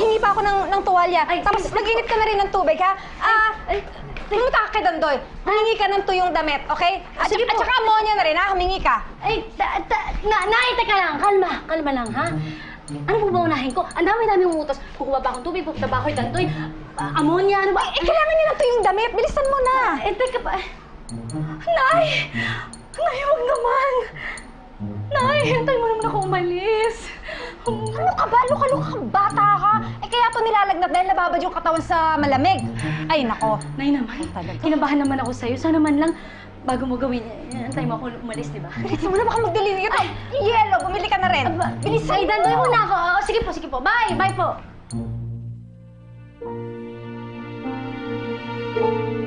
Pahingi pa ako ng, ng tuwalya. Ay, Tapos sige. mag-init ka na rin ng tubig, ha? Ah, pumunta ka kay Dandoy. Humingi ka ng tuyong damit, okay? At, Sige at po. saka ammonia na rin, ha? Humingi ka. ay, ta, ta, na, nay, teka lang. Kalma, kalma lang, ha? Ano po ba unahin ko? Ang dami-dami umutos. Kukuha ba akong tubig? Pupunta ba ako kay Tantoy? Ah, ammonia, ano ba? Eh, kailangan niya ng tuyong damit. Bilisan mo na. Eh, teka pa. Nay! Nay, huwag naman! Nay, hintay mo naman ako umalis. Ano ka ba? Luka-luka ka, bata ka. Eh, kaya to nilalagnat dahil nababad yung katawan sa malamig. Ay, nako. Nay naman, kinabahan naman ako sa'yo. Sana man lang, bago mo gawin, antay mo ako umalis, di ba? Bilisan mo na, baka magdelirio ka. Yelo, bumili ka na rin. Aba, Bilisan Ay, dandoy mo na ako. Oo, sige po, sige po. Bye, bye po. Thank you.